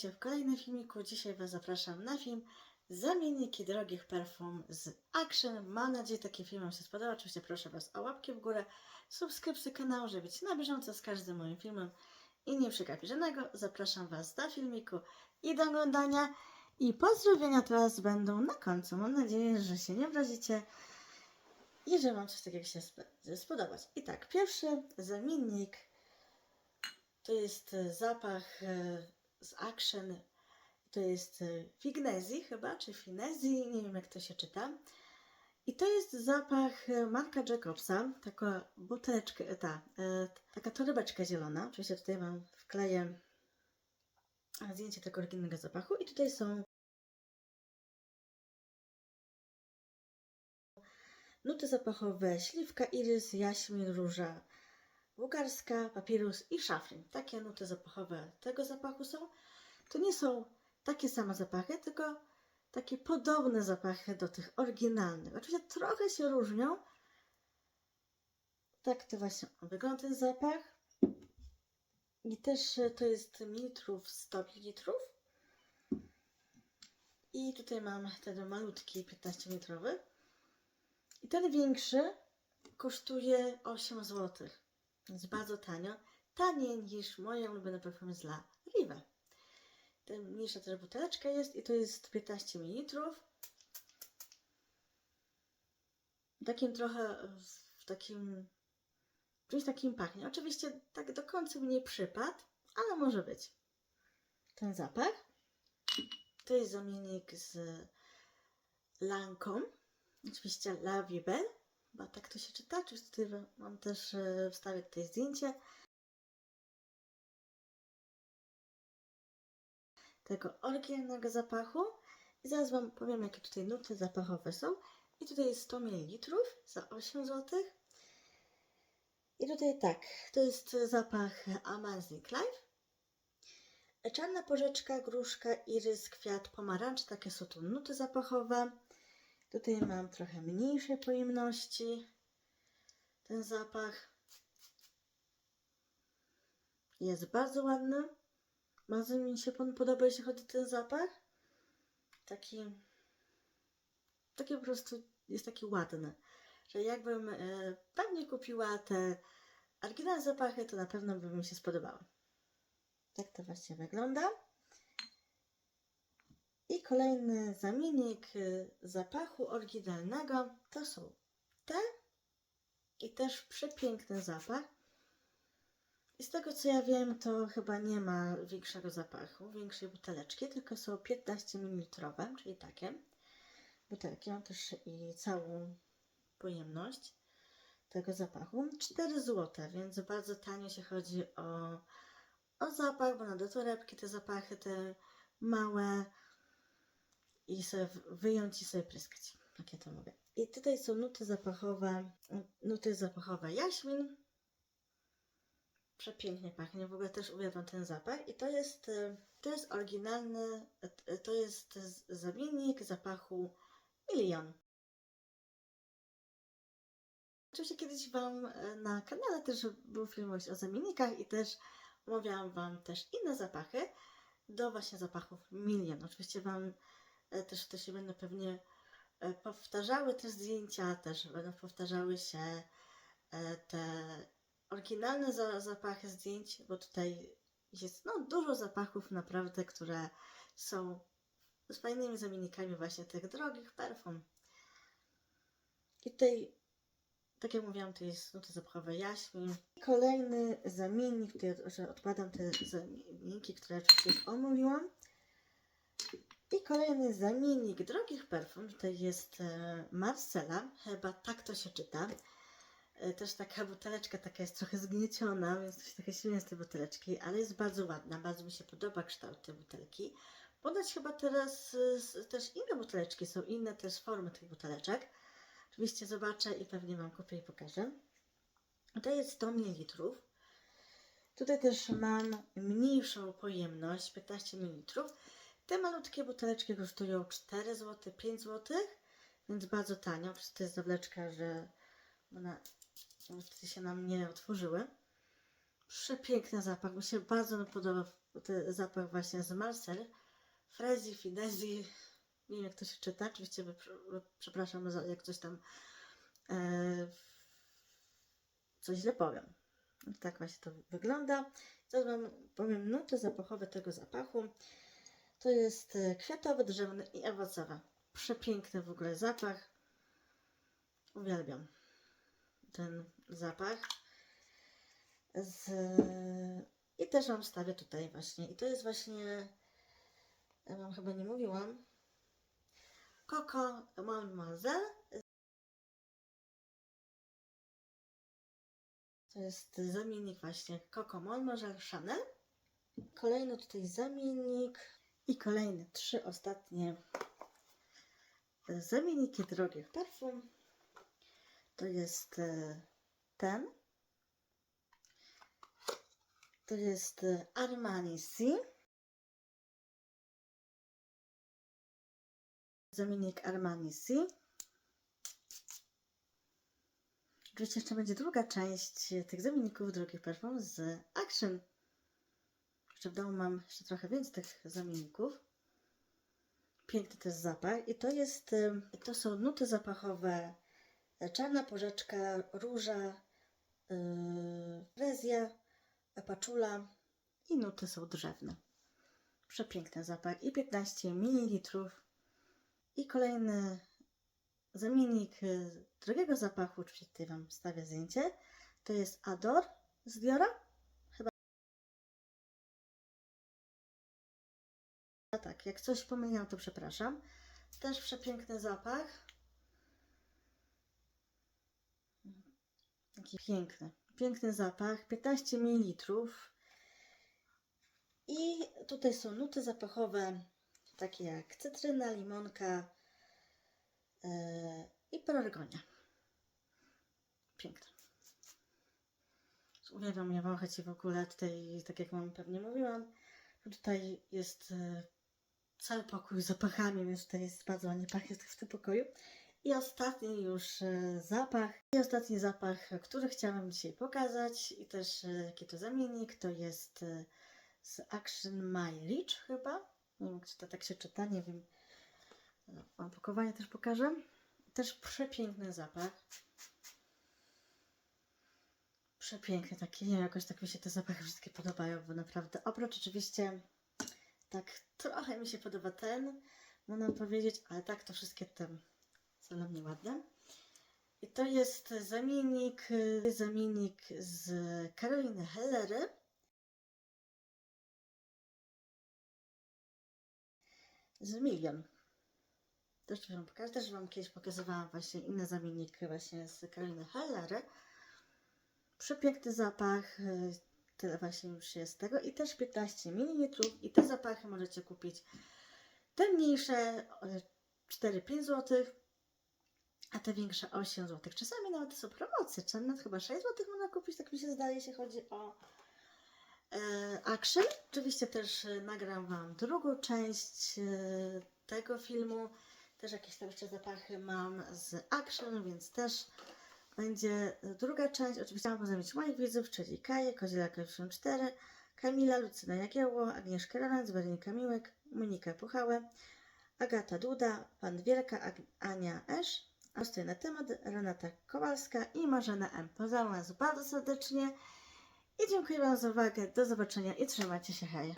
witajcie w kolejnym filmiku. Dzisiaj Was zapraszam na film Zamienniki drogich perfum z Action. Mam nadzieję, że taki film Wam się spodoba. Oczywiście proszę Was o łapki w górę, subskrypcję kanału, żeby być na bieżąco z każdym moim filmem i nie przegapić żadnego. Zapraszam Was do filmiku i do oglądania. I pozdrowienia teraz będą na końcu. Mam nadzieję, że się nie obrazicie i że Wam coś takiego się sp- spodobać. I tak, pierwszy zamiennik to jest zapach e, z Action. To jest e, Fignezji chyba, czy Finezji, nie wiem jak to się czyta. I to jest zapach e, Marka Jacobsa, taka buteleczka, e, ta, taka torebeczka zielona. Oczywiście tutaj mam wkleję zdjęcie tego oryginalnego zapachu i tutaj są nuty zapachowe śliwka, irys, jaśmin, róża, bułgarska, papirus i szafrin. Takie nuty zapachowe tego zapachu są. To nie są takie same zapachy, tylko takie podobne zapachy do tych oryginalnych. Oczywiście trochę się różnią. Tak to właśnie wygląda ten zapach. I też e, to jest mililitrów 100 ml. I tutaj mam ten malutki 15 litrowy. I ten większy kosztuje 8 zł. Więc bardzo tanio. Taniej niż moje ulubione perfumy z La Rive. Ten mniejsza też buteleczka jest i to jest 15 ml. Takim trochę w takim czymś takim pachnie. Oczywiście tak do końca mi nie przypadł, ale może być. Ten zapach. To jest zamiennik z Lancome. Oczywiście La Vibe, bo tak to się czyta. Oczywiście tutaj mam też e, wstawię tutaj zdjęcie tego oryginalnego zapachu. I zaraz Wam powiem, jakie tutaj nuty zapachowe są. I tutaj jest 100 ml za 8 zł. I tutaj tak, to jest zapach Amazing Life. Czarna porzeczka, gruszka, irys, kwiat, pomarańcz. Takie są tu nuty zapachowe. Tutaj mam trochę mniejszej pojemności ten zapach. Jest bardzo ładny. Bardzo mi się podoba, jeśli chodzi o ten zapach. Taki, taki po prostu jest taki ładny, że jakbym e, pewnie kupiła te oryginalne zapachy, to na pewno by mi się spodobały. Tak to właśnie wygląda. Kolejny zamiennik y, zapachu oryginalnego to są te i też przepiękny zapach. I z tego co ja wiem, to chyba nie ma większego zapachu, większej buteleczki, tylko są 15 ml, czyli takie butelki. Mam też i całą pojemność tego zapachu. 4 zł, więc bardzo tanio się chodzi o, o zapach, bo na do torebki te zapachy, te małe i sobie wyjąć i sobie pryskać, jak ja to mówię. I tutaj są nuty zapachowe, nuty zapachowe jaśmin. Przepięknie pachnie, w ogóle też uwielbiam ten zapach. I to jest, e, to jest oryginalny, e, to jest zamiennik zapachu Milion. Oczywiście kiedyś Wam e, na kanale też był film o zamiennikach i też omawiałam Wam też inne zapachy do właśnie zapachów Milion. Oczywiście Wam e, też to się będą pewnie e, powtarzały te zdjęcia, też będą powtarzały się e, te oryginalne za, zapachy zdjęć, bo tutaj jest no, dużo zapachów naprawdę, które są z fajnymi zamiennikami właśnie tych drogich perfum. I tutaj, tak jak mówiłam, to jest nuty zapachowe jaśmin. Kolejny zamiennik, tutaj od- że odkładam te zamienniki, które oczywiście już omówiłam. I kolejny zamiennik drogich perfum, tutaj jest e, Marcela, chyba tak to się czyta. E, Też taka buteleczka taka jest trochę zgnieciona, więc to się trochę śmieję z tej buteleczki, ale jest bardzo ładna, bardzo mi się podoba kształt tej butelki. Podać chyba teraz e, też inne buteleczki, są inne też formy tych buteleczek. Oczywiście zobaczę i pewnie Wam kupię i pokażę. To jest 100 ml. Tutaj też mam mniejszą pojemność, 15 ml. Te malutkie buteleczki kosztują 4 zł, 5 zł, więc bardzo tanio. To jest zawleczka, że one się nam nie otworzyły. Przepiękny zapach, mi się bardzo podoba ten zapach właśnie z Marcel. Frezi, Finezi, nie wiem jak to się czyta, oczywiście przepraszam, za- jak coś tam e, coś źle powiem. Tak właśnie to wygląda. Teraz Wam powiem nuty zapachowe tego zapachu. To jest e, kwiatowy, drzewny i owocowy. Przepiękny w ogóle zapach. Uwielbiam ten zapach. Z... I też Wam stawię tutaj właśnie. I to jest właśnie, ja Wam chyba nie mówiłam, Coco Mademoiselle. To jest zamiennik właśnie Coco Mademoiselle Chanel. Kolejny tutaj zamiennik i kolejne trzy ostatnie zamienniki drogich perfum. To jest e, ten. To jest e, Armani C. Zamiennik Armani C. Oczywiście jeszcze będzie druga część tych zamienników drogich perfum z Action. Jeszcze w domu mam jeszcze trochę więcej tych zamienników. Piękny też zapach. I to jest, to są nuty zapachowe e, czarna porzeczka, róża, yy, frezja, paczula i nuty są drzewne. Przepiękny zapach i 15 ml. I kolejny zamiennik y, drugiego zapachu, oczywiście tutaj Wam stawię zdjęcie. To jest Ador z Diora. A tak, jak coś pomyliłam, to przepraszam. Też przepiękny zapach. Taki piękny, piękny zapach. 15 ml. I tutaj są nuty zapachowe, takie jak cytryna, limonka yy, i pelargonia. Piękne. Uwielbiam mnie wąchać i w ogóle tutaj, tak jak Wam pewnie mówiłam, tutaj jest e, cały pokój z zapachami, więc tutaj jest bardzo ładnie pachnie w tym pokoju. I ostatni już e, zapach, i ostatni zapach, który chciałam dzisiaj pokazać i też e, jaki to zamiennik, to jest e, z Action My chyba. Nie wiem, czy to tak się czyta, nie wiem. E, Wam pakowanie też pokażę. Też przepiękny zapach. Przepiękny taki, nie jakoś tak mi się te zapachy wszystkie podobają, bo naprawdę, oprócz oczywiście, tak trochę mi się podoba ten, można powiedzieć, ale tak to wszystkie te są dla mnie ładne. I to jest zamiennik, zamiennik z Karoliny Hellery. Z Milion. Też Wam pokażę, też Wam kiedyś pokazywałam właśnie inny zamiennik właśnie z Karoliny Hellery. Przepiękny zapach, tyle właśnie już jest tego i też 15 ml i te zapachy możecie kupić te mniejsze y, 4-5 zł, a te większe 8 zł. Czasami nawet są promocje, nawet chyba 6 zł można kupić, tak mi się zdaje, jeśli chodzi o e, Action. Oczywiście też e, nagram Wam drugą część e, tego filmu. Też jakieś tam jeszcze zapachy mam z Action, więc też będzie druga część. Oczywiście chciałam pozdrowić moich widzów, czyli Kaję, Kozielaka 84, Kamila, Lucyna Jagiełło, Agnieszkę Roland, Weronika Miłek, Monikę Puchałę, Agata Duda, Pan Wielka, Ag- Ania Esz, Justyna Temat, Renata Kowalska i Marzena M. Pozdrawiam Was bardzo serdecznie i dziękuję Wam za uwagę. Do zobaczenia i trzymajcie się, hej!